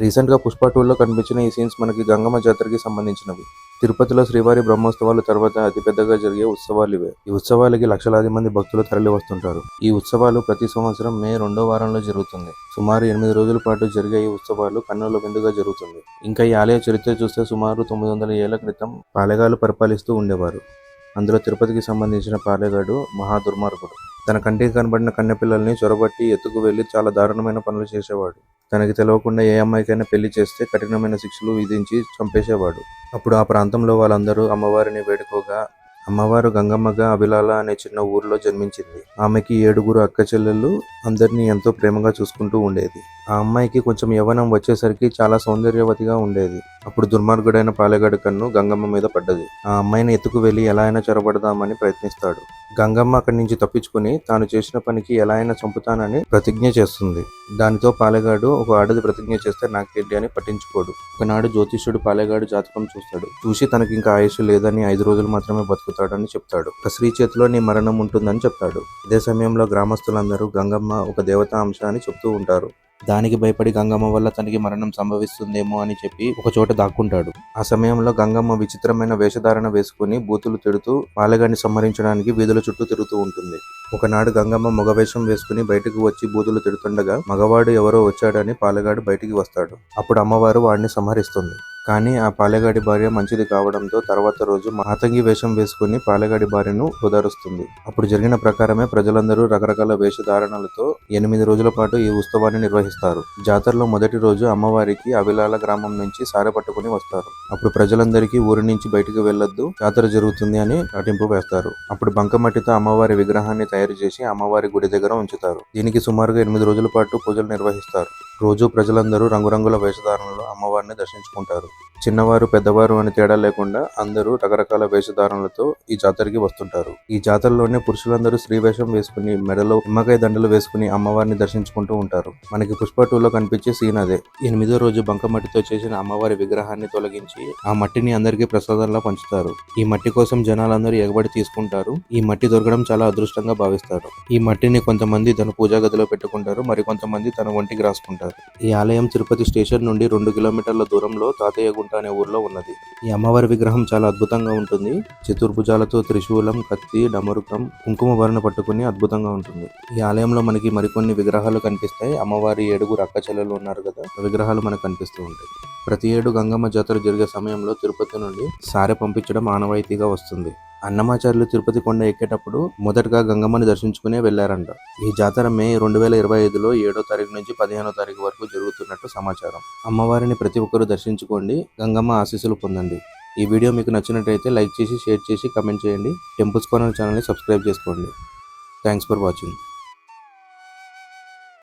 రీసెంట్గా పుష్ప టూలో కనిపించిన ఈ సీన్స్ మనకి గంగమ్మ జాతరకి సంబంధించినవి. తిరుపతిలో శ్రీవారి బ్రహ్మోత్సవాల తర్వాత అతిపెద్దగా జరిగే ఉత్సవాలు ఇవే. ఈ ఉత్సవాలకి లక్షలాది మంది భక్తులు తరలి వస్తుంటారు. ఈ ఉత్సవాలు ప్రతి సంవత్సరం మే రెండో వారంలో జరుగుతుంది. సుమారు ఎనిమిది రోజుల పాటు జరిగే ఈ ఉత్సవాలు కన్నుల విందుగా జరుగుతుంది. ఇంకా ఈ ఆలయ చరిత్ర చూస్తే సుమారు తొమ్మిది వందల ఏళ్ళ క్రితం పాలెగాలు పరిపాలిస్తూ ఉండేవారు. అందులో తిరుపతికి సంబంధించిన పాలెగాడు మహా దుర్మార్గుడు తన కంటికి కనబడిన కన్నెపిల్లల్ని చొరబట్టి ఎత్తుకు వెళ్ళి చాలా దారుణమైన పనులు చేసేవాడు. తనకి తెలియకుండా ఏ అమ్మాయికైనా పెళ్ళి చేస్తే కఠినమైన శిక్షలు విధించి చంపేసేవాడు. అప్పుడు ఆ ప్రాంతంలో వాళ్ళందరూ అమ్మవారిని వేడుకోగా అమ్మవారు గంగమ్మగా అభిలాల అనే చిన్న ఊర్లో జన్మించింది. ఆమెకి ఏడుగురు అక్క చెల్లెళ్ళు అందరినీ ఎంతో ప్రేమగా చూసుకుంటూ ఉండేది. ఆ అమ్మాయికి కొంచెం యవ్వనం వచ్చేసరికి చాలా సౌందర్యవతిగా ఉండేది. అప్పుడు దుర్మార్గుడైన పాలెగాడి కన్ను గంగమ్మ మీద పడ్డది. ఆ అమ్మాయిని ఎత్తుకు వెళ్ళి ఎలా అయినా చొరబడదామని ప్రయత్నిస్తాడు. గంగమ్మ అక్కడి నుంచి తప్పించుకుని తాను చేసిన పనికి ఎలా అయినా చంపుతానని ప్రతిజ్ఞ చేస్తుంది. దానితో పాలెగాడు ఒక ఆడది ప్రతిజ్ఞ చేస్తే నాకేంటి అని పట్టించుకోడు. ఒకనాడు జ్యోతిష్యుడు పాలెగాడు జాతకం చూస్తాడు. చూసి తనకి ఇంకా ఆయుష్ లేదని ఐదు రోజులు మాత్రమే బతుకుతాడని చెప్తాడు. ఒక స్త్రీ చేతిలో నీ మరణం ఉంటుందని చెప్తాడు. ఇదే సమయంలో గ్రామస్తులందరూ గంగమ్మ ఒక దేవతా అంశ అని చెప్తూ ఉంటారు. దానికి భయపడి గంగమ్మ వల్ల తనకి మరణం సంభవిస్తుందేమో అని చెప్పి ఒక చోట దాక్కుంటాడు. ఆ సమయంలో గంగమ్మ విచిత్రమైన వేషధారణ వేసుకుని బూతులు తిడుతూ పాలెగాన్ని సంహరించడానికి వీధుల చుట్టూ తిరుగుతూ ఉంటుంది. ఒకనాడు గంగమ్మ మగవేషం వేసుకుని బయటకు వచ్చి బూతులు తిడుతుండగా మగవాడు ఎవరో వచ్చాడని పాలగాడు బయటికి వస్తాడు. అప్పుడు అమ్మవారు వాడిని సంహరిస్తుంది. కానీ ఆ పాలెగాడి భార్య మంచిది కావడంతో తర్వాత రోజు మహాతంగి వేషం వేసుకుని పాలెగాడి భార్యను ఓదారుస్తుంది. అప్పుడు జరిగిన ప్రకారమే ప్రజలందరూ రకరకాల వేషధారణలతో ఎనిమిది రోజుల పాటు ఈ ఉత్సవాన్ని నిర్వహిస్తారు. జాతరలో మొదటి రోజు అమ్మవారికి అవిలాల గ్రామం నుంచి సారె పట్టుకుని వస్తారు. అప్పుడు ప్రజలందరికీ ఊరి నుంచి బయటకు వెళ్ళొద్దు జాతర జరుగుతుంది అని నటింపు వేస్తారు. అప్పుడు బంకమట్టితో అమ్మవారి విగ్రహాన్ని తయారు చేసి అమ్మవారి గుడి దగ్గర ఉంచుతారు. దీనికి సుమారుగా ఎనిమిది రోజుల పాటు పూజలు నిర్వహిస్తారు. రోజు ప్రజలందరూ రంగురంగుల వేషధారణలో అమ్మవారిని దర్శించుకుంటారు. చిన్నవారు పెద్దవారు అని తేడా లేకుండా అందరూ రకరకాల వేషధారణలతో ఈ జాతరకి వస్తుంటారు. ఈ జాతరలోనే పురుషులందరూ స్త్రీ వేషం వేసుకుని మెడలో నిమ్మకాయ దండలు వేసుకుని అమ్మవారిని దర్శించుకుంటూ ఉంటారు. మనకి పుష్ప టూలో కనిపించే సీన్ అదే. ఎనిమిదో రోజు బంకమట్టితో చేసిన అమ్మవారి విగ్రహాన్ని తొలగించి ఆ మట్టిని అందరికీ ప్రసాదంలా పంచుతారు. ఈ మట్టి కోసం జనాలందరూ ఎగబడి తీసుకుంటారు. ఈ మట్టి దొరకడం చాలా అదృష్టంగా భావిస్తారు. ఈ మట్టిని కొంతమంది తన పూజా గదిలో పెట్టుకుంటారు. మరి కొంతమంది తన ఒంటికి రాసుకుంటారు. ఈ ఆలయం తిరుపతి స్టేషన్ నుండి రెండు కిలోమీటర్ల దూరంలో తాతయ్యగుంట అనే ఊర్లో ఉన్నది. ఈ అమ్మవారి విగ్రహం చాలా అద్భుతంగా ఉంటుంది. చతుర్భుజాలతో త్రిశూలం కత్తి డమరుకం కుంకుమ వరణ పట్టుకుని అద్భుతంగా ఉంటుంది. ఈ ఆలయంలో మనకి మరికొన్ని విగ్రహాలు కనిపిస్తాయి. అమ్మవారి ఏడుగురు అక్క చెల్లెలు ఉన్నారు కదా విగ్రహాలు మనకు కనిపిస్తూ ఉంటాయి. ప్రతి ఏడు గంగమ్మ జాతర జరిగే సమయంలో తిరుపతి నుండి సారె పంపించడం ఆనవాయితీగా వస్తుంది. అన్నమాచార్యులు తిరుపతి కొండ ఎక్కేటప్పుడు మొదటగా గంగమ్మని దర్శించుకునే వెళ్ళారంట ఈ జాతర మే రెండు వేల ఇరవై ఐదులో ఏడో తారీఖు నుంచి పదిహేనో తారీఖు వరకు జరుగుతున్నట్టు సమాచారం. అమ్మవారిని ప్రతి ఒక్కరూ దర్శించుకోండి గంగమ్మ ఆశీస్సులు పొందండి. ఈ వీడియో మీకు నచ్చినట్టయితే లైక్ చేసి షేర్ చేసి కమెంట్ చేయండి. టెంపుల్స్ కార్నర్ ఛానల్ని సబ్స్క్రైబ్ చేసుకోండి. Thanks for watching.